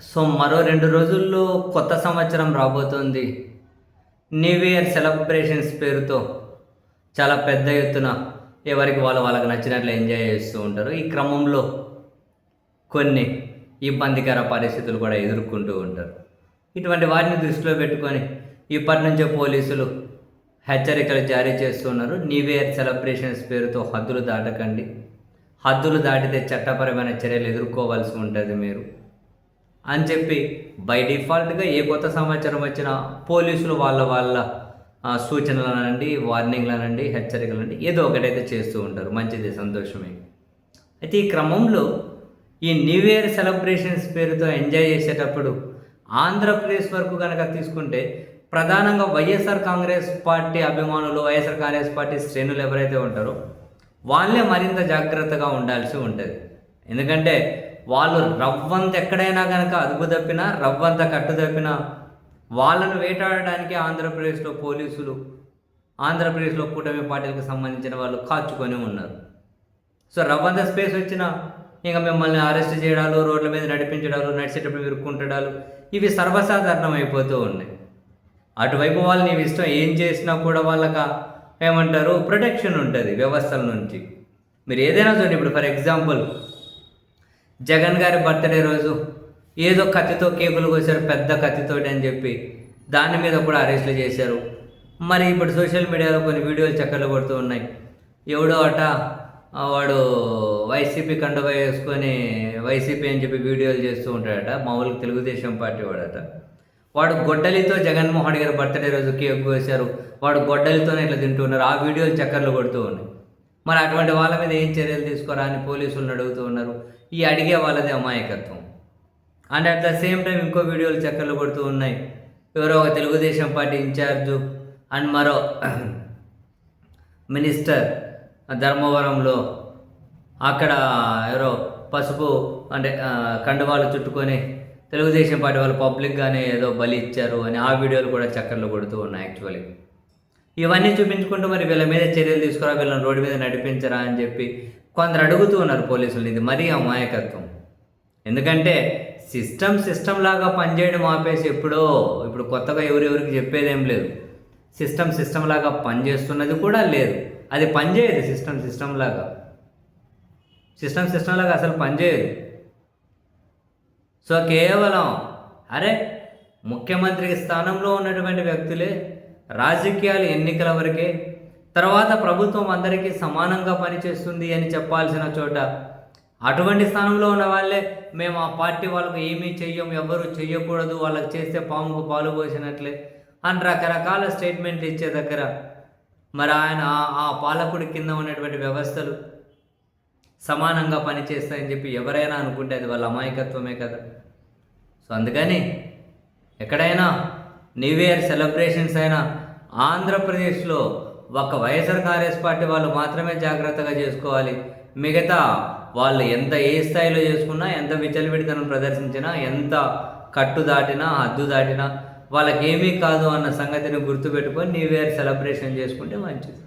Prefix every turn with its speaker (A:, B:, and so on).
A: So మరో రెండు రోజుల్లో కొత్త సంవత్సరం రాబోతోంది. న్యూ ఇయర్ సెలబ్రేషన్స్ పేరుతో చాలా పెద్ద ఎత్తున ఎవరికి వాళ్ళు వాళ్ళకి నచ్చినట్లు ఎంజాయ్ చేస్తూ ఉంటారు. ఈ క్రమంలో కొన్ని ఇబ్బందికర పరిస్థితులు కూడా ఎదుర్కొంటూ ఉంటారు. ఇటువంటి వాటిని దృష్టిలో పెట్టుకొని ఇప్పటి నుంచే పోలీసులు హెచ్చరికలు జారీ చేస్తున్నారు న్యూ ఇయర్ సెలబ్రేషన్స్ పేరుతో హద్దులు దాటకండి. హద్దులు దాటితే చట్టపరమైన చర్యలు ఎదుర్కోవాల్సి ఉంటుంది మీరు. అని చెప్పి బై డిఫాల్ట్గా ఏ కొత్త సమాచారం వచ్చినా పోలీసులు వాళ్ళ వాళ్ళ సూచనలనండి వార్నింగ్లనండి హెచ్చరికలనండి ఏదో ఒకటైతే చేస్తూ ఉంటారు. మంచిది సంతోషమే. అయితే ఈ క్రమంలో ఈ న్యూ ఇయర్ సెలబ్రేషన్స్ పేరుతో ఎంజాయ్ చేసేటప్పుడు ఆంధ్రప్రదేశ్ వరకు కనుక తీసుకుంటే ప్రధానంగా వైఎస్ఆర్ కాంగ్రెస్ పార్టీ అభిమానులు వైఎస్ఆర్ కాంగ్రెస్ పార్టీ శ్రేణులు ఎవరైతే ఉంటారో వాళ్ళే మరింత జాగ్రత్తగా ఉండాల్సి ఉంటుంది. ఎందుకంటే వాళ్ళు రవ్వంత ఎక్కడైనా కనుక అదుపు తప్పినా రవ్వంత కట్టు తప్పినా వాళ్ళను వేటాడడానికి ఆంధ్రప్రదేశ్లో పోలీసులు ఆంధ్రప్రదేశ్లో కూటమి పార్టీలకు సంబంధించిన వాళ్ళు కాచుకొని ఉన్నారు. సో రవ్వంత స్పేస్ వచ్చినా ఇంకా మిమ్మల్ని అరెస్ట్ చేయడాలు రోడ్ల మీద నడిపించడాలు నడిచేటప్పుడు విరుక్కుంటడాలు ఇవి సర్వసాధారణం అయిపోతూ ఉన్నాయి. అటువైపు వాళ్ళు నీవు ఇష్టం ఏం చేసినా కూడా వాళ్ళకి ఏమంటారు ప్రొటెక్షన్ ఉంటుంది వ్యవస్థల నుంచి. మీరు ఏదైనా చూడండి ఇప్పుడు ఫర్ ఎగ్జాంపుల్ జగన్ గారి బర్త్డే రోజు ఏదో కత్తితో కేకులు కోసారు పెద్ద కత్తితోటి అని చెప్పి దాని మీద కూడా అరెస్టులు చేశారు. మరి ఇప్పుడు సోషల్ మీడియాలో కొన్ని వీడియోలు చక్కర్లు పడుతూ ఉన్నాయి. ఎవడో అట వాడు వైసీపీ కండువా వేసుకొని వైసీపీ అని చెప్పి వీడియోలు చేస్తూ ఉంటాడట మామూలుగా తెలుగుదేశం పార్టీ వాడట. వాడు గొడ్డలితో జగన్మోహన్ గారి బర్త్డే రోజు కేక్ కోసారు వాడు గొడ్డలితోనే ఇట్లా తింటూ ఉన్నారు. ఆ వీడియోలు చక్కర్లు కొడుతూ ఉన్నాయి. మరి అటువంటి వాళ్ళ మీద ఏం చర్యలు తీసుకోరా అని పోలీసులను అడుగుతూ ఉన్నారు. ఈ అడిగే వాళ్ళది అమాయకత్వం. And at the same time ఇంకో వీడియోలు చక్కర్లు కొడుతూ ఉన్నాయి. ఎవరో ఒక తెలుగుదేశం పార్టీ ఇన్ఛార్జు అండ్ మరో మినిస్టర్ ధర్మవరంలో అక్కడ ఎవరో పసుపు అంటే కండువాలు చుట్టుకొని తెలుగుదేశం పార్టీ వాళ్ళు పబ్లిక్గానే ఏదో బలి ఇచ్చారు అని ఆ వీడియోలు కూడా చక్కర్లు కొడుతూ ఉన్నాయి యాక్చువల్లీ. ఇవన్నీ చూపించుకుంటూ మరి వీళ్ళ మీద చర్యలు తీసుకురా వీళ్ళని రోడ్డు మీద నడిపించరా అని చెప్పి కొందరు అడుగుతూ ఉన్నారు పోలీసులు ఇది మరీ అమాయకత్వం. ఎందుకంటే సిస్టమ్ సిస్టమ్ లాగా పనిచేయడం ఆపేసి ఎప్పుడో ఇప్పుడు కొత్తగా ఎవరెవరికి చెప్పేదేం లేదు. సిస్టమ్ సిస్టమ్ లాగా పనిచేస్తున్నది కూడా లేదు. అది పనిచేయదు సిస్టమ్ సిస్టమ్ లాగా. సిస్టమ్ సిస్టమ్ లాగా అసలు పనిచేయదు. సో కేవలం అరే ముఖ్యమంత్రికి స్థానంలో ఉన్నటువంటి వ్యక్తులే రాజకీయాలు ఎన్నికల వరకే తర్వాత ప్రభుత్వం అందరికీ సమానంగా పనిచేస్తుంది అని చెప్పాల్సిన చోట అటువంటి స్థానంలో ఉన్న వాళ్ళే మేము ఆ పార్టీ వాళ్ళకు ఏమీ చెయ్యం ఎవరు చెయ్యకూడదు వాళ్ళకి చేస్తే పాముకు పాలు పోసినట్లే అని రకరకాల స్టేట్మెంట్లు ఇచ్చే దగ్గర మరి ఆయన ఆ- ఆ పాలకుడి కింద ఉన్నటువంటి వ్యవస్థలు సమానంగా పనిచేస్తాయని చెప్పి ఎవరైనా అనుకుంటే అది వాళ్ళ అమాయకత్వమే కదా. సో అందుకని ఎక్కడైనా న్యూ ఇయర్ సెలబ్రేషన్స్ అయినా ఆంధ్రప్రదేశ్లో ఒక వైఎస్ఆర్ కాంగ్రెస్ పార్టీ వాళ్ళు మాత్రమే జాగ్రత్తగా చేసుకోవాలి. మిగతా వాళ్ళు ఎంత ఏ స్థాయిలో చేసుకున్నా ఎంత విచలవిడితనం ప్రదర్శించినా ఎంత కట్టు దాటినా హద్దు దాటినా వాళ్ళకేమీ కాదు అన్న సంగతిని గుర్తుపెట్టుకొని న్యూ ఇయర్ సెలబ్రేషన్ చేసుకుంటే మంచిది.